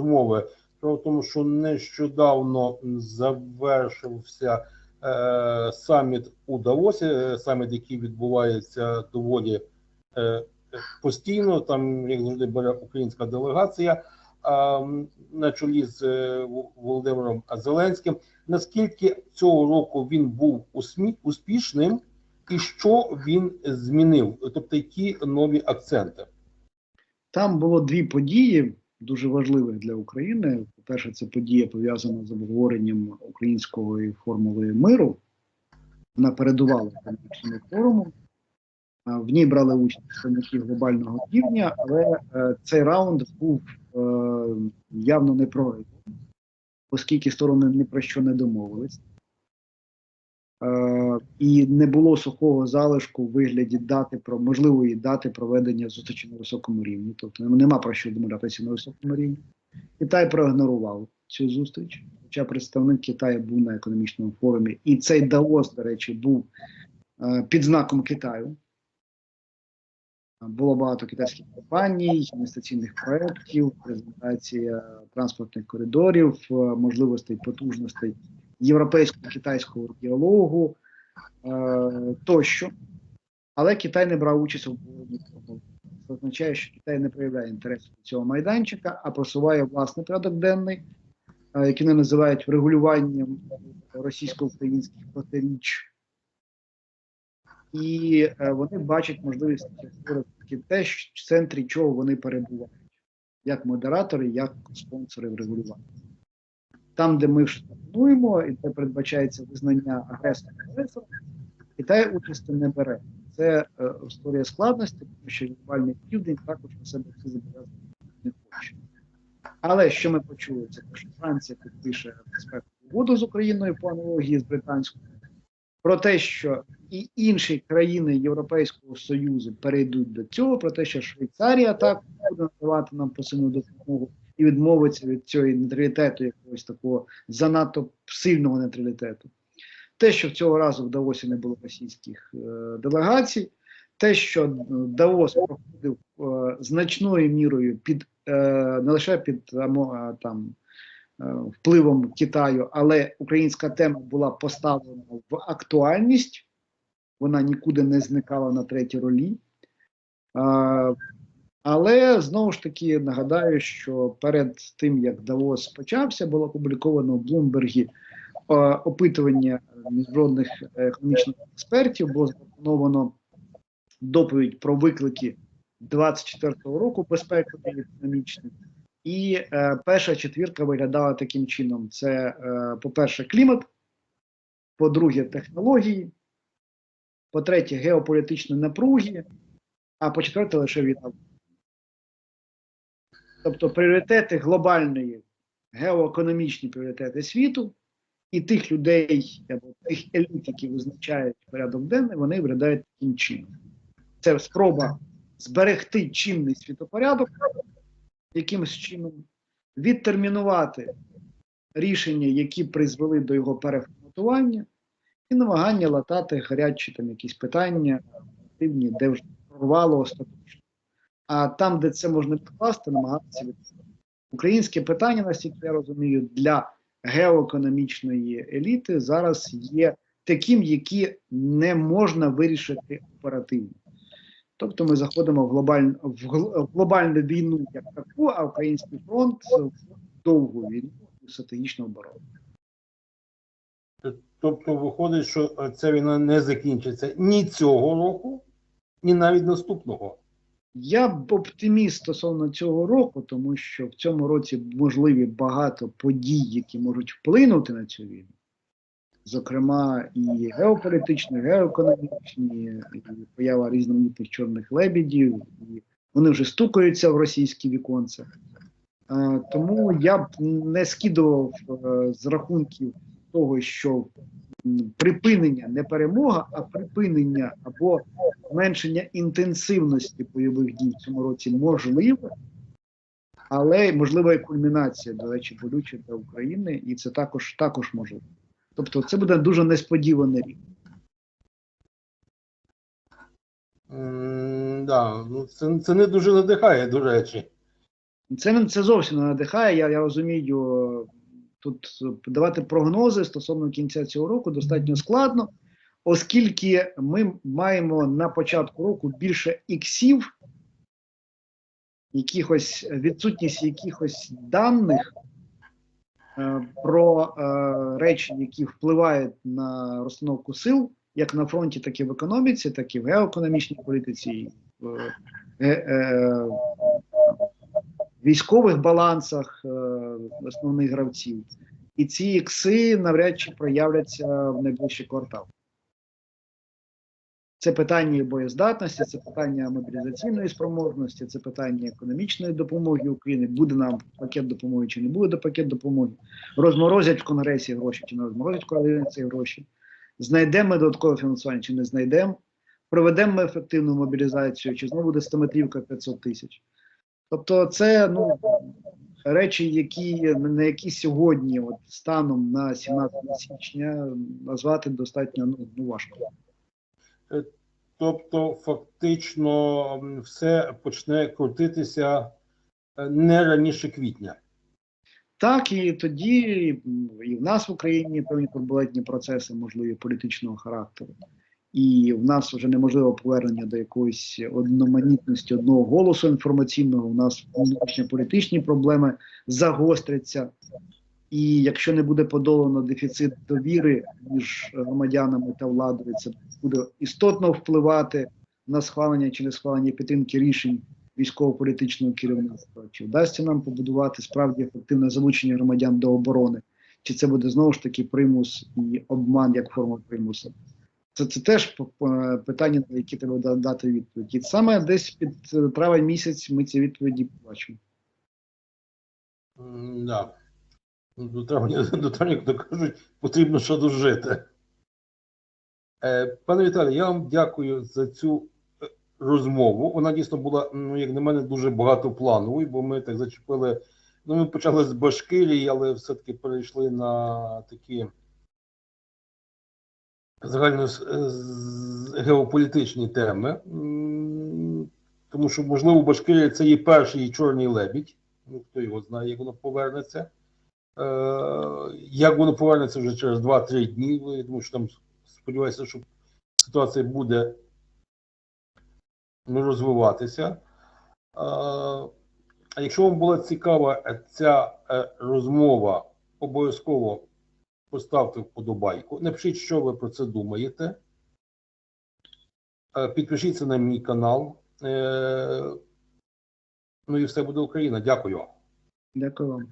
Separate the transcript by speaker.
Speaker 1: розмови. Справа тому, що нещодавно завершився е, саміт у Давосі, е, саміт, який відбувається доволі е, постійно. Там, як завжди, бере українська делегація а, на чолі з е, Володимиром Зеленським. Наскільки цього року він був успішним, і що він змінив? Тобто, які нові акценти?
Speaker 2: Там було дві події дуже важливих для України. По-перше, це подія пов'язана з обговоренням української формули миру. Вона передувала економічному форуму. В ній брали участь представники глобального рівня, але е, цей раунд був е, явно непрограшний, оскільки сторони ні про що не домовились. Е, і не було сухого залишку в вигляді дати про можливої дати проведення зустрічі на високому рівні. Тобто нема про що домовлятися на високому рівні. Китай проігнорував цю зустріч, хоча представник Китаю був на економічному форумі, і цей Давос, до речі, був е, під знаком Китаю. Було багато китайських компаній, інвестиційних проєктів, презентація транспортних коридорів, е, можливостей потужностей європейсько-китайського діалогу е, тощо. Але Китай не брав участь у обговоренні. Це означає, що Китай не проявляє інтересу до цього майданчика, а просуває власний порядок денний, е, який вони називають врегулюванням російсько-українських протиріч. І е, вони бачать можливість те, в центрі чого вони перебувають, як модератори, як спонсори врегулювання. Там, де ми штурмуємо, і де передбачається визнання агресора агресора, Китай участі не бере. Це е, історія складності, тому що глобальний південь також на себе це зобов'язання не хоче. Але що ми почули, це те, що Франція підпише безпекову угоду з Україною по аналогії з британською, про те, що і інші країни Європейського Союзу перейдуть до цього, про те, що Швейцарія так буде надавати нам посильну допомогу і відмовиться від цього нейтралітету, якогось такого занадто сильного нейтралітету. Те, що цього разу в Давосі не було російських е, делегацій, те, що е, Давос проходив е, значною мірою під е, не лише під е, там е, впливом Китаю, але українська тема була поставлена в актуальність, вона нікуди не зникала на третій ролі. Але знову ж таки нагадаю, що перед тим як Давос почався, було опубліковано в Блумбергі опитування міжнародних е, економічних експертів, було запропоновано доповідь про виклики 24-го року безпекових і економічних. І е, перша четвірка виглядала таким чином: це, е, по-перше, клімат, по-друге, технології, по-третє, геополітичні напруги, а по-четверте, лише війна. Тобто пріоритети глобальної, геоекономічні пріоритети світу і тих людей або тих еліт, які визначають порядок денний, вони виглядають таким чином. Це спроба зберегти чинний світопорядок якимось чином, відтермінувати рішення, які призвели до його переформатування, і намагання латати гарячі там якісь питання, де вже прорвало остаточно. А там, де це можна відкласти, намагатися відкласти. Українське питання, наскільки я розумію, для геоекономічної еліти зараз є таким, які не можна вирішити оперативно. Тобто ми заходимо в глобальну, в глобальну війну як таку, а український фронт в довгу війну стратегічну оборону.
Speaker 1: Тобто виходить, що ця війна не закінчиться ні цього року, ні навіть наступного.
Speaker 2: Я оптиміст стосовно цього року, тому що в цьому році можливі багато подій, які можуть вплинути на цю війну. Зокрема, і геополітичні, і геоекономічні, і поява різноманітних чорних лебідів, і вони вже стукаються в російські віконця. Тому я б не скидував е, з рахунків того, що припинення не перемога, а припинення або зменшення інтенсивності бойових дій в цьому році можливе, але можлива і кульмінація, до речі, болюча для України, і це також, також можливо. Тобто це буде дуже несподіваний рік.
Speaker 1: М, да, ну це, це не дуже надихає, до речі.
Speaker 2: Це, це зовсім не надихає. Я, я розумію, тут давати прогнози стосовно кінця цього року достатньо складно, оскільки ми маємо на початку року більше іксів, якихось відсутність якихось даних е, про е, речі, які впливають на розстановку сил, як на фронті, так і в економіці, так і в геоекономічній політиці, е, е, військових балансах е, основних гравців. І ці ікси навряд чи проявляться в найближчий квартал. Це питання боєздатності, це питання мобілізаційної спроможності, це питання економічної допомоги Україні. Буде нам пакет допомоги чи не буде пакет допомоги. Розморозять в Конгресі гроші чи не розморозять в коаліції гроші. Знайдемо додаткове фінансування чи не знайдемо. Проведемо ефективну мобілізацію, чи знову буде 100-метрівка 500 тисяч. Тобто, це ну, речі, які на які сьогодні, от станом на 17 січня, назвати достатньо ну, ну важко.
Speaker 1: Тобто, фактично, все почне крутитися е, не раніше квітня.
Speaker 2: Так, і тоді і в нас в Україні певні турбулентні процеси, можливі політичного характеру. І в нас вже неможливо повернення до якоїсь одноманітності одного голосу інформаційного. У нас політичні проблеми загостряться. І якщо не буде подолано дефіцит довіри між громадянами та владою, це буде істотно впливати на схвалення чи не схвалення підтримки рішень військово-політичного керівництва. Чи вдасться нам побудувати справді ефективне залучення громадян до оборони? Чи це буде знову ж таки примус і обман як форма примусу? Це, це теж питання, на які треба дати відповідь. І саме десь під е, травень місяць ми ці відповіді побачимо.
Speaker 1: Да. До травня, до травня, як то кажуть, потрібно ще дожити. Е, Пане Віталій, я вам дякую за цю е, розмову. Вона дійсно була, ну, як на мене, дуже багатоплановою, бо ми так зачепили. Ну, ми почали з Башкирії, але все-таки перейшли на такі загально з- геополітичні теми. Тому що, можливо, Башкирія це є перший чорний лебідь. Ну, хто його знає, як воно повернеться. Е, як воно повернеться вже через 2-3 дні, я думаю, що там сподіваюся, що ситуація буде ну, розвиватися. Е, а якщо вам була цікава ця е, розмова, обов'язково поставте вподобайку. Напишіть, що ви про це думаєте. Е, Підпишіться на мій канал. Е, Ну і все буде Україна. Дякую.
Speaker 2: Дякую вам.